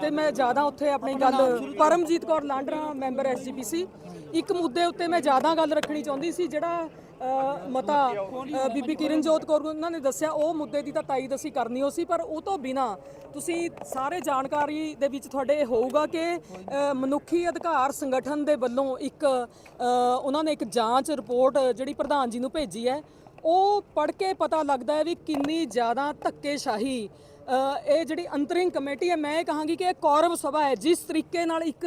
ਤੇ ਮੈਂ ਜ਼ਿਆਦਾ ਉੱਥੇ ਆਪਣੀ ਗੱਲ ਪਰਮਜੀਤ ਕੌਰ ਲਾਂਡਰਾ, ਮੈਂਬਰ ਐਸਜੀਪੀਸੀ। ਇੱਕ ਮੁੱਦੇ ਉੱਤੇ ਮੈਂ ਜ਼ਿਆਦਾ ਗੱਲ ਰੱਖਣੀ ਚਾਹੁੰਦੀ ਸੀ, ਜਿਹੜਾ ਮਤਾ ਬੀਬੀ ਕਿਰਨਜੋਤ ਕੌਰ ਉਹਨਾਂ ਨੇ ਦੱਸਿਆ, ਉਹ ਮੁੱਦੇ ਦੀ ਤਾਂ ਤਾਈਦ ਅਸੀਂ ਕਰਨੀ ਹੋ ਸੀ ਪਰ ਉਹ ਤੋਂ ਬਿਨਾ ਤੁਸੀਂ ਸਾਰੇ ਜਾਣਕਾਰੀ ਦੇ ਵਿੱਚ ਤੁਹਾਡੇ ਇਹ ਹੋਊਗਾ ਕਿ ਮਨੁੱਖੀ ਅਧਿਕਾਰ ਸੰਗਠਨ ਦੇ ਵੱਲੋਂ ਇੱਕ ਉਹਨਾਂ ਨੇ ਇੱਕ ਜਾਂਚ ਰਿਪੋਰਟ ਜਿਹੜੀ ਪ੍ਰਧਾਨ ਜੀ ਨੂੰ ਭੇਜੀ ਹੈ ਉਹ ਪੜ੍ਹ ਕੇ ਪਤਾ ਲੱਗਦਾ ਹੈ ਵੀ ਕਿੰਨੀ ਜ਼ਿਆਦਾ ਧੱਕੇਸ਼ਾਹੀ ਇਹ ਜਿਹੜੀ ਅੰਤਰਿੰਗ ਕਮੇਟੀ ਹੈ, ਮੈਂ ਇਹ ਕਹਾਂਗੀ ਕਿ ਇਹ ਕੌਰਵ ਸਭਾ ਹੈ, ਜਿਸ ਤਰੀਕੇ ਨਾਲ ਇੱਕ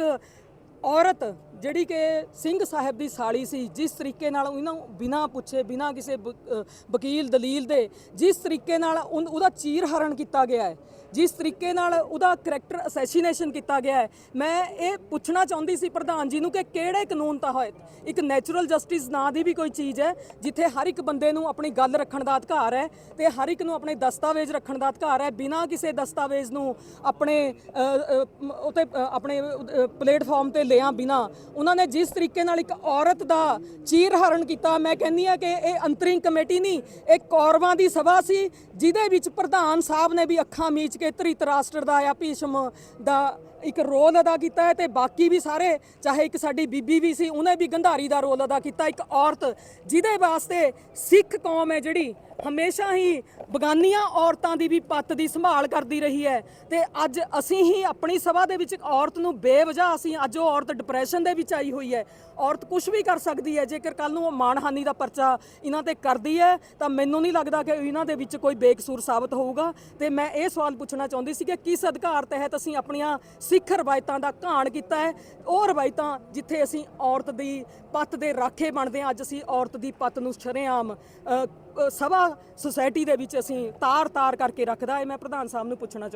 ਔਰਤ ਜਿਹੜੀ ਕਿ ਸਿੰਘ ਸਾਹਿਬ ਦੀ ਸਾਲੀ ਸੀ ਜਿਸ ਤਰੀਕੇ ਨਾਲ ਉਹਨਾਂ ਨੂੰ ਬਿਨਾਂ ਪੁੱਛੇ ਬਿਨਾਂ ਕਿਸੇ ਵਕੀਲ ਦਲੀਲ ਦੇ ਜਿਸ ਤਰੀਕੇ ਨਾਲ ਉਨ- ਉਹਦਾ ਚੀਰ ਹਰਣ ਕੀਤਾ ਗਿਆ ਹੈ ਜਿਸ ਤਰੀਕੇ ਨਾਲ ਉਹਦਾ ਕਰੈਕਟਰ ਅਸੈਸੀਨੇਸ਼ਨ ਕੀਤਾ ਗਿਆ ਹੈ। ਮੈਂ ਇਹ ਪੁੱਛਣਾ ਚਾਹੁੰਦੀ ਸੀ ਪ੍ਰਧਾਨ ਜੀ ਨੂੰ ਕਿ ਕਿਹੜੇ ਕਾਨੂੰਨ ਤਾਂ ਤਹਿਤ ਇੱਕ ਨੈਚੁਰਲ ਜਸਟਿਸ ਨਾਂ ਦੀ ਵੀ ਕੋਈ ਚੀਜ਼ ਹੈ ਜਿੱਥੇ ਹਰ ਇੱਕ ਬੰਦੇ ਨੂੰ ਆਪਣੀ ਗੱਲ ਰੱਖਣ ਦਾ ਅਧਿਕਾਰ ਹੈ ਤੇ ਹਰ ਇੱਕ ਨੂੰ ਆਪਣੇ ਦਸਤਾਵੇਜ਼ ਰੱਖਣ ਦਾ ਅਧਿਕਾਰ ਹੈ ਬਿਨਾਂ ਕਿਸੇ ਦਸਤਾਵੇਜ਼ ਨੂੰ ਆਪਣੇ ਅ, ਅ, ਉਤੇ ਆਪਣੇ ਪਲੇਟਫਾਰਮ ਤੇ ਲਿਆਂ ਬਿਨਾਂ। ਉਹਨਾਂ ਨੇ ਜਿਸ ਤਰੀਕੇ ਨਾਲ ਇੱਕ ਔਰਤ ਦਾ ਚੀਰ ਹਰਣ ਕੀਤਾ, ਮੈਂ ਕਹਿੰਦੀ ਆ ਕਿ ਇਹ ਅੰਤਰਿੰਗ ਕਮੇਟੀ ਨਹੀਂ, ਇਹ ਕੌਰਵਾਂ ਦੀ ਸਭਾ ਸੀ, ਜਿਹਦੇ ਵਿੱਚ ਪ੍ਰਧਾਨ ਸਾਹਿਬ ਨੇ ਵੀ ਅੱਖਾਂ ਮੀਚ ਕੇ ਧ੍ਰਿਤ ਰਾਸ਼ਟਰ ਦਾ ਜਾਂ ਭੀਸ਼ਮ ਦਾ ਇੱਕ ਰੋਲ ਅਦਾ ਕੀਤਾ ਹੈ ਤੇ ਬਾਕੀ ਵੀ ਸਾਰੇ, ਚਾਹੇ ਇੱਕ ਸਾਡੀ ਬੀਬੀ ਵੀ ਸੀ, ਉਹਨੇ ਵੀ ਗੰਧਾਰੀ ਦਾ ਰੋਲ ਅਦਾ ਕੀਤਾ, ਇੱਕ ਔਰਤ, ਜਿਹਦੇ ਵਾਸਤੇ ਸਿੱਖ ਕੌਮ ਹੈ ਜਿਹੜੀ, ਹਮੇਸ਼ਾ ਹੀ ਬਗਾਨੀਆਂ ਔਰਤਾਂ ਦੀ ਵੀ ਪੱਤ ਦੀ ਸੰਭਾਲ ਕਰਦੀ ਰਹੀ ਹੈ ਤੇ ਅੱਜ ਅਸੀਂ ਹੀ ਆਪਣੀ ਸਭਾ ਦੇ ਵਿੱਚ ਇੱਕ ਔਰਤ ਨੂੰ ਬੇਵਜ੍ਹਾ ਅਸੀਂ ਅੱਜ ਉਹ ਔਰਤ ਡਿਪਰੈਸ਼ਨ ਦੇ ਵਿੱਚ ਆਈ ਹੋਈ ਹੈ। ਔਰਤ ਕੁਝ ਵੀ ਕਰ ਸਕਦੀ ਹੈ, ਜੇਕਰ ਕੱਲ ਨੂੰ ਉਹ ਮਾਣਹਾਨੀ ਦਾ ਪਰਚਾ ਇਹਨਾਂ ਤੇ ਕਰਦੀ ਹੈ, ਤਾਂ ਮੈਨੂੰ ਨਹੀਂ ਲੱਗਦਾ ਕਿ ਇਹਨਾਂ ਦੇ ਵਿੱਚ ਕੋਈ ਬੇਕਸੂਰ ਸਾਬਤ ਹੋਊਗਾ। ਤੇ ਮੈਂ ਇਹ ਸਵਾਲ ਪੁੱਛਣਾ ਚਾਹੁੰਦੀ ਸੀ ਕਿ ਕਿਸ ਅਧਿਕਾਰ ਤਹਿਤ ਅਸੀਂ ਆਪਣੀਆਂ ਸਿੱਖ ਰਵਾਇਤਾਂ ਦਾ ਘਾਣ ਕੀਤਾ ਹੈ। ਉਹ ਰਵਾਇਤਾਂ ਜਿੱਥੇ ਅਸੀਂ ਔਰਤ ਦੀ ਪੱਤ ਦੇ ਰਾਖੇ ਬਣਦੇ ਹਾਂ, ਅੱਜ ਅਸੀਂ ਔਰਤ ਦੀ ਪੱਤ ਨੂੰ ਸ਼ਰੇਆਮ ਸਭਾ ਸੁਸਾਇਟੀ ਦੇ ਵਿੱਚ ਅਸੀਂ ਤਾਰ-ਤਾਰ ਕਰਕੇ ਰੱਖਦਾ ਹੈ। ਮੈਂ ਪ੍ਰਧਾਨ ਸਾਹਿਬ ਨੂੰ ਪੁੱਛਣਾ ਚਾਹੁੰਦੀ